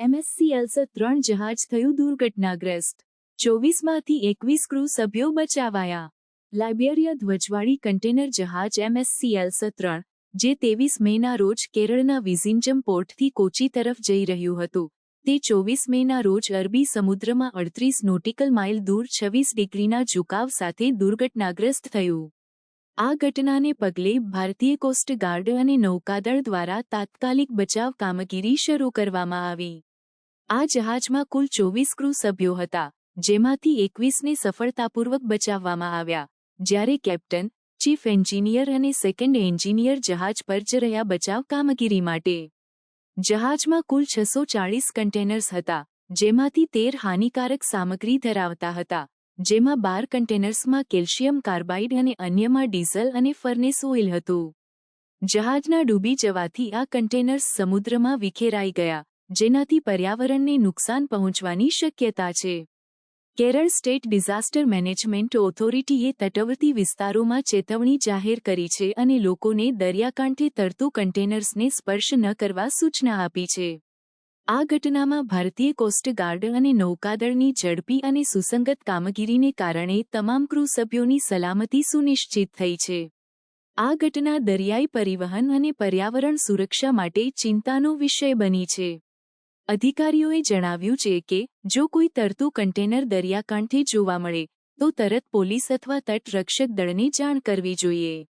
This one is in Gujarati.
એમએસસી અલ્સર ત્રણ જહાજ થયું દુર્ઘટનાગ્રસ્ત. ચોવીસમાંથી એકવીસ ક્રૂ સભ્યો બચાવાયા. લાઇબેરિયા ધ્વજવાળી કન્ટેનર જહાજ એમએસસી એલ્સ ત્રણ, જે ત્રેવીસ મેના રોજ કેરળના વિઝિન્જમ પોર્ટથી કોચી તરફ જઈ રહ્યું હતું. તે ચોવીસ મેના રોજ અરબી સમુદ્રમાં અડત્રીસ નોટિકલ માઇલ દૂર છવ્વીસ ડિગ્રીના ઝુકાવ સાથે દુર્ઘટનાગ્રસ્ત થયું. આ ઘટનાને પગલે ભારતીય કોસ્ટ ગાર્ડ અને નૌકાદળ દ્વારા તાત્કાલિક બચાવ કામગીરી શરૂ કરવામાં આવી. આ જહાજમાં કુલ ચોવીસ ક્રૂ સભ્યો હતા, જેમાંથી એકવીસને સફળતાપૂર્વક બચાવવામાં આવ્યા, જ્યારે કેપ્ટન, ચીફ એન્જિનિયર અને સેકન્ડ એન્જિનિયર જહાજ પર જ રહ્યા બચાવ કામગીરી માટે. જહાજમાં કુલ છસો ચાળીસ કન્ટેનર્સ હતા, જેમાંથી તેર હાનિકારક સામગ્રી ધરાવતા હતા, જેમાં બાર કન્ટેનર્સમાં કેલ્શિયમ કાર્બાઇડ અને અન્યમાં ડીઝલ અને ફર્નેસ ઓઇલ હતું. જહાજના ડૂબી જવાથી આ કન્ટેનર્સ સમુદ્રમાં વિખેરાઈ ગયા જેનાથી પર્યાવરણને નુકસાન પહોંચવાની શક્યતા છે. કેરળ સ્ટેટ ડિઝાસ્ટર મેનેજમેન્ટ ઓથોરિટીએ તટવર્તી વિસ્તારોમાં ચેતવણી જાહેર કરી છે અને લોકોને દરિયાકાંઠે તરતું કન્ટેનર્સને સ્પર્શ ન કરવા સૂચના આપી છે. આ ઘટનામાં ભારતીય કોસ્ટગાર્ડ અને નૌકાદળની ઝડપી અને સુસંગત કામગીરીને કારણે તમામ ક્રૂ સભ્યોની સલામતી સુનિશ્ચિત થઈ છે. આ ઘટના દરિયાઈ પરિવહન અને પર્યાવરણ સુરક્ષા માટે ચિંતાનો વિષય બની છે. અધિકારીઓએ જણાવ્યું છે કે, જો કોઈ તરતું કન્ટેનર દરિયાકાંઠે જોવા મળે, તો તરત પોલીસ અથવા તટરક્ષક દળને જાણ કરવી જોઈએ.